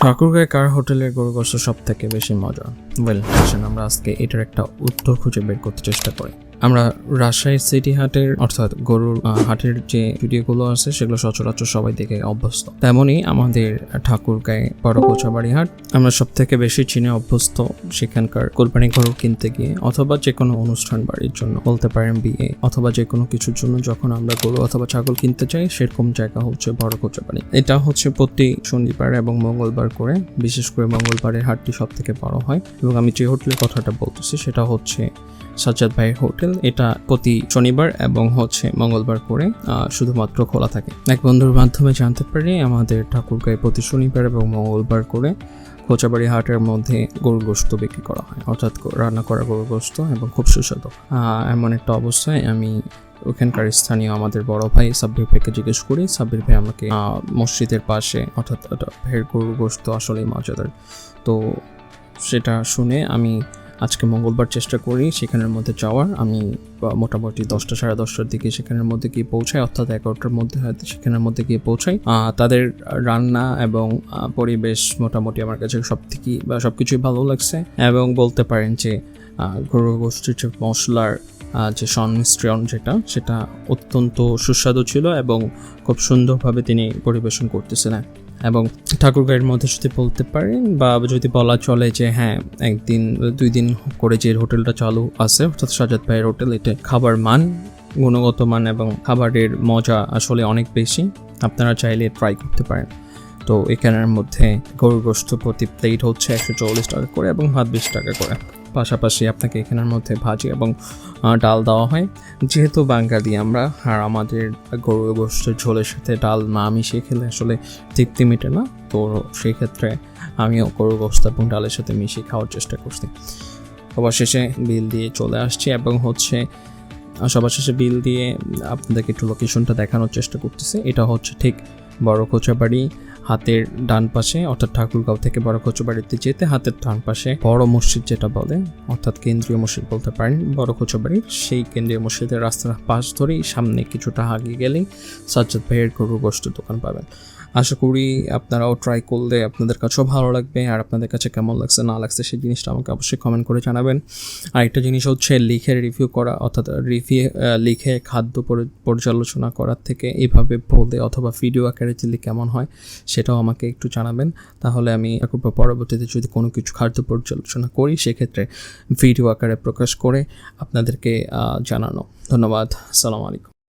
ঠাকুরগাঁয় কার হোটেলের গরু গোস্ত সব থেকে বেশি মজা? ওয়েল আসেন আমরা আজকে এটার একটা উত্তর খুঁজে বের করতে চেষ্টা করি। আমরা রাজশাহীর সিটি হাটের, অর্থাৎ গরুর হাটের যে ভিডিওগুলো আছে, সেগুলো সচরাচর সবাই দেখে অভ্যস্ত। তেমনই আমাদের ঠাকুরগাঁয় বড় কোচাবাড়ি হাট, আমরা সব থেকে বেশি চিনে অভ্যস্ত সেখানকার কোরবানি গরু কিনতে গিয়ে, অথবা যে কোনো অনুষ্ঠান বাড়ির জন্য, বলতে পারেন বিয়ে, অথবা যে কোনো কিছুর জন্য যখন আমরা গরু অথবা ছাগল কিনতে চাই সেরকম জায়গা হচ্ছে বড় কোচাবাড়ি এটা হচ্ছে প্রতি শনিবার এবং মঙ্গলবার করে, বিশেষ করে মঙ্গলবারের হাটটি সব থেকে বড় হয়। এবং আমি যে হোটেলের কথাটা বলতেছি, সেটা হচ্ছে সাজ্জাদ ভাইয়ের হোটেল। এটা প্রতি শনিবার এবং হচ্ছে মঙ্গলবার করে শুধুমাত্র খোলা থাকে। এক বন্ধুর মাধ্যমে জানতে পারি, আমাদের ঠাকুরগাঁয় প্রতি শনিবার এবং মঙ্গলবার করে কোচাবাড়ি হাটের মধ্যে গরুর গোস্ত বিক্রি করা হয়। অর্থাৎ রান্না করা গরুর গোস্ত এবং খুব সুস্বাদু। এমন একটা অবস্থায় আমি ওখানকার স্থানীয় আমাদের বড় ভাই সাব্বির ভাইকে জিজ্ঞেস করি, সাব্বির ভাই, আমাকে মসজিদের পাশে অর্থাৎ ভাইয়ের গরুর গোস্ত আসলেই মজাদার। তো সেটা শুনে আমি আজকে মঙ্গলবার চেষ্টা করি সেখানের মধ্যে যাওয়ার। আমি মোটামুটি দশটা সাড়ে দশটার দিকে সেখানের মধ্যে গিয়ে পৌঁছাই, অর্থাৎ এগারোটার মধ্যে হয়তো সেখানের মধ্যে গিয়ে পৌঁছাই। তাদের রান্না এবং পরিবেশ মোটামুটি আমার কাছে সব থেকে বা সব কিছুই ভালো লাগছে। এবং বলতে পারেন যে ঘরোয়া গোষ্ঠীর যে মশলার যে সংমিশ্রণ যেটা, সেটা অত্যন্ত সুস্বাদু ছিল এবং খুব সুন্দরভাবে তিনি পরিবেশন করতেছিলেন এবং ঠাকুরগাঁয়ের মধ্যে যদি বলতে পারেন বা যদি বলা চলে যে হ্যাঁ একদিন, দুই দিন করে যে হোটেলটা চালু আছে, অর্থাৎ সাজাদ ভাইয়ের হোটেল এটা খাবার মান, গুণগত মান এবং খাবারের মজা আসলে অনেক বেশি। আপনারা চাইলে ট্রাই করতে পারেন। তো এখানের মধ্যে গরুর গোস্ত প্রতি প্লেট হচ্ছে একশো চল্লিশ টাকা করে এবং ভাত বিশ টাকা করে। পাশাপাশি আপনাকে এখানের মধ্যে ভাজি এবং ডাল দেওয়া হয়। যেহেতু বাঙালি, আমরা আর আমাদের গরুর গোস্তের ঝোলের সাথে ডাল না মিশিয়ে খেলে আসলে তৃপ্তি মেটে না। তো সেই ক্ষেত্রে আমিও গরুর গোস্ত এবং ডালের সাথে মিশিয়ে খাওয়ার চেষ্টা করছি। সবার শেষে বিল দিয়ে চলে আসছি এবং হচ্ছে, সবার শেষে বিল দিয়ে আপনাদেরকে একটু লোকেশনটা দেখানোর চেষ্টা করতেছি। এটা হচ্ছে ঠিক বড় কোচাবাড়ি হাতের ডান পাশে, অর্থাৎ ঠাকুরগাঁও থেকে বড় কোচবাড়িতে যেতে হাতের ডান পাশে বড় মসজিদ যেটা বলে, অর্থাৎ কেন্দ্রীয় মসজিদ বলতে পারেন, বড় কোচবাড়ির সেই কেন্দ্রীয় মসজিদের রাস্তার পাশ ধরেই সামনে কিছুটা আগে গেলেই সাজ্জাদ ভাইয়ের গরু গোষ্ঠ দোকান পাবেন। আশা করি আপনারাও ট্রাই করলে আপনাদের কাছেও ভালো লাগবে আর আপনাদের কাছে কেমন লাগছে, না লাগছে সেই জিনিসটা আমাকে অবশ্যই কমেন্ট করে জানাবেন। আর একটা জিনিস হচ্ছে লিখে রিভিউ করা, অর্থাৎ রিভিউ লিখে খাদ্য পর্যালোচনা করার থেকে এইভাবে বলতে অথবা ভিডিও আকারে দিলে কেমন হয় সেটাও আমাকে একটু জানাবেন। তাহলে আমি পরবর্তীতে যদি কোনো কিছু খাদ্য পর্যালোচনা করি সেক্ষেত্রে ভিডিও আকারে প্রকাশ করে আপনাদেরকে জানানো। ধন্যবাদ সালাম আলাইকুম।